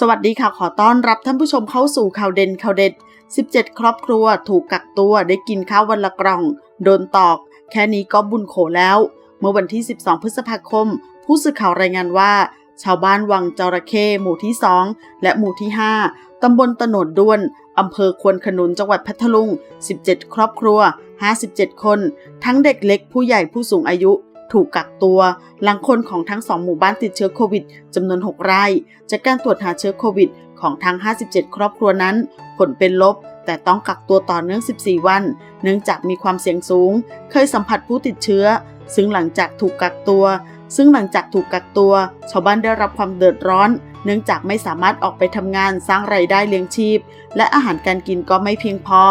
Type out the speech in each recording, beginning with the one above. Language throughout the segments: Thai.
สวัสดีค่ะขอต้อนรับท่านผู้ชมเข้าสู่ข่าวเด่นข่าวเด็ด 17 ครอบครัวถูกกักตัวได้กินข้าววันละกล่อง โดนตอก แค่นี้ก็บุญโขแล้ว เมื่อวันที่ 12 พฤษภาคม ผู้สื่อข่าวรายงานว่า ชาวบ้านวังจระเข้หมู่ที่ 2 และหมู่ที่ 5 ตำบลตโนดด้วน อำเภอควนขนุนจังหวัดพัทลุง 17 ครอบครัว 57 คน ทั้งเด็กเล็กผู้ใหญ่ผู้สูงอายุ ถูกกักตัว หลังคนของทั้งสองหมู่บ้านติดเชื้อโควิดจำนวน 6 ราย จากการตรวจหาเชื้อโควิดของทั้ง 57 ครอบครัวนั้น ผลเป็นลบ แต่ต้องกักตัวต่อเนื่อง 14 วัน เนื่องจากมีความเสี่ยงสูง เคยสัมผัสผู้ติดเชื้อ ซึ่งหลังจากถูกกักตัว ซึ่งหลังจากถูกกักตัว ชาวบ้านได้รับความเดือดร้อน เนื่องจากไม่สามารถออกไปทำงานสร้างไรายได้เลี้ยงชีพ และอาหารการกินก็ไม่เพียงพอ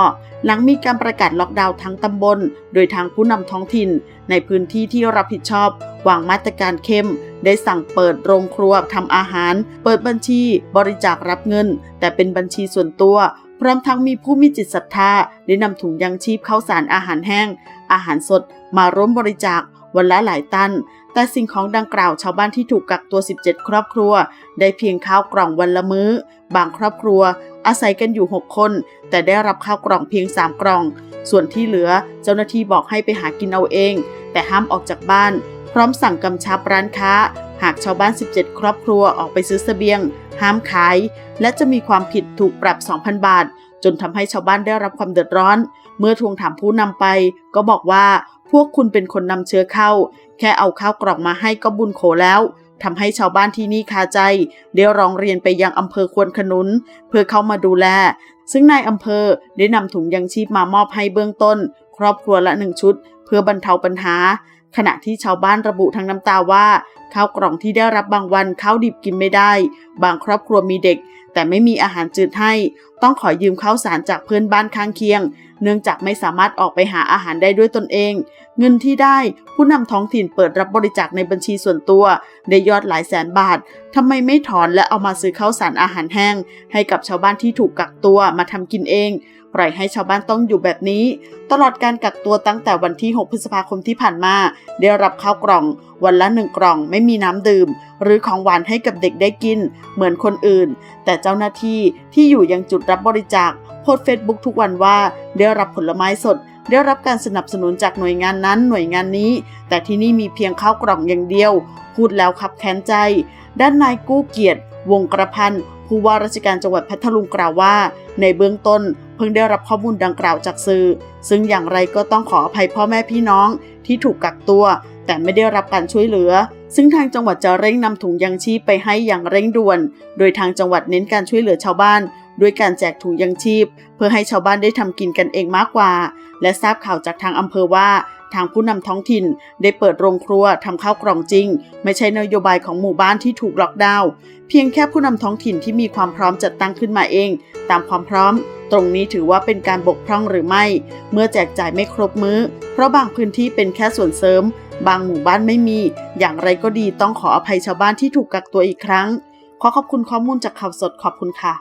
หลังมีการประกาศล็อกดาวน์ทั้งตำบล โดยทางผู้นำท้องถิ่น ในพื้นที่ที่รับผิดชอบ วางมาตรการเข้ม ได้สั่งเปิดโรงครัวทำอาหาร เปิดบัญชีบริจาครับเงิน แต่เป็นบัญชีส่วนตัวพร้อมทั้งมีผู้มีจิตศรัทธาได้นำถุงยังชีพข้าวสารอาหารแห้ง อาหารสดมาร่วมบริจาค วันละหลายตัน แต่สิ่งของดังกล่าวชาวบ้านที่ถูกกักตัว 17 ครอบครัว ได้เพียงข้าวกล่องวันละมื้อ บางครอบครัว อาศัยกันอยู่ 6 คน แต่ได้รับข้าวกล่องเพียง 3 กล่อง ส่วนที่เหลือเจ้าหน้าที่บอกให้ไปหากินเอาเอง แต่ห้ามออกจากบ้าน พร้อมสั่งกำชับร้านค้า หากชาวบ้าน 17 ครอบครัวออกไปซื้อเสบียง ห้ามขาย และจะมีความผิดถูกปรับ 2,000 บาท จนทำให้ชาวบ้านได้รับความเดือดร้อน เมื่อทวงถามผู้นำไป ก็บอกว่าพวกคุณเป็นคนนำเชื้อเข้า แค่เอาข้าวกล่องมาให้ก็บุญโขแล้วทำให้ชาวบ้านที่นี่คาใจได้ร้องเรียนไปยังอำเภอควนขนุน เพื่อเข้ามาดูแล ซึ่งนายอำเภอได้นำถุงยังชีพมามอบให้เบื้องต้น ครอบครัวละหนึ่งชุด เพื่อบรรเทาปัญหา ขณะที่ชาวบ้านระบุทั้งน้ำตาว่าข้าวกล่องที่ได้รับบางวันข้าวดิบกินไม่ได้ บางครอบครัวมีเด็ก แต่ไม่มีอาหารจืดให้ ต้องขอยืมข้าวสารจากเพื่อนบ้านข้างเคียง เนื่องจากไม่สามารถออกไปหาอาหารได้ด้วยตนเอง เงินที่ได้ผู้นำท้องถิ่นเปิดรับบริจาคในบัญชีส่วนตัวได้ยอดหลายแสนบาททำไมไม่ถอนและเอามาซื้อข้าวสารอาหารแห้ง ให้กับชาวบ้านที่ถูกกักตัวมาทำกินเอง ปล่อยให้ชาวบ้านต้องอยู่แบบนี้ ตลอดการกักตัวตั้งแต่วันที่ 6 พฤษภาคมที่ผ่านมา ได้รับข้าวกล่อง วันละหนึ่งกล่องไม่มีน้ำดื่ม หรือของหวานให้กับเด็กได้กิน เหมือนคนอื่น แต่เจ้าหน้าที่ที่อยู่ยังจุดรับบริจาคโพสเฟซบุ๊กทุกวันว่าได้รับผลไม้สด ได้รับการสนับสนุนจากหน่วยงานนั้นหน่วยงานนี้ แต่ที่นี่มีเพียงข้าวกล่องอย่างเดียว พูดแล้วขับแค้นใจ ด้านนายกู้เกียรติ วงกระพันผู้ว่าราชการจังหวัดพัทลุงกล่าวว่า ในเบื้องต้นเพิ่งได้รับข้อมูลดังกล่าวจากสื่อ ซึ่งอย่างไรก็ต้องขออภัยพ่อแม่พี่น้องที่ถูกกักตัว แต่ไม่ได้รับการช่วยเหลือ ซึ่งทางจังหวัดจะเร่งนำถุงยังชีพไปให้อย่างเร่งด่วน โดยทางจังหวัดเน้นการช่วยเหลือชาวบ้าน ด้วยการแจกถุงยังชีพ เพื่อให้ชาวบ้านได้ทำกินกันเองมากกว่า และทราบข่าวจากทางอำเภอว่า ทางผู้นำท้องถิ่นได้เปิดโรงครัวทำข้าวกล่องจริง ไม่ใช่นโยบายของหมู่บ้านที่ถูกล็อกดาวน์เพียงแค่ผู้นำท้องถิ่นที่มีความพร้อมจัดตั้งขึ้นมาเอง ตามความพร้อม ตรงนี้ถือว่าเป็นการบกพร่องหรือไม่ เมื่อแจกจ่ายไม่ครบมื้อ เพราะบางพื้นที่เป็นแค่ส่วนเสริม บางหมู่บ้านไม่มี อย่างไรก็ดีต้องขออภัยชาวบ้านที่ถูกกักตัวอีกครั้งขอขอบคุณข้อมูลจากข่าวสดขอบคุณค่ะ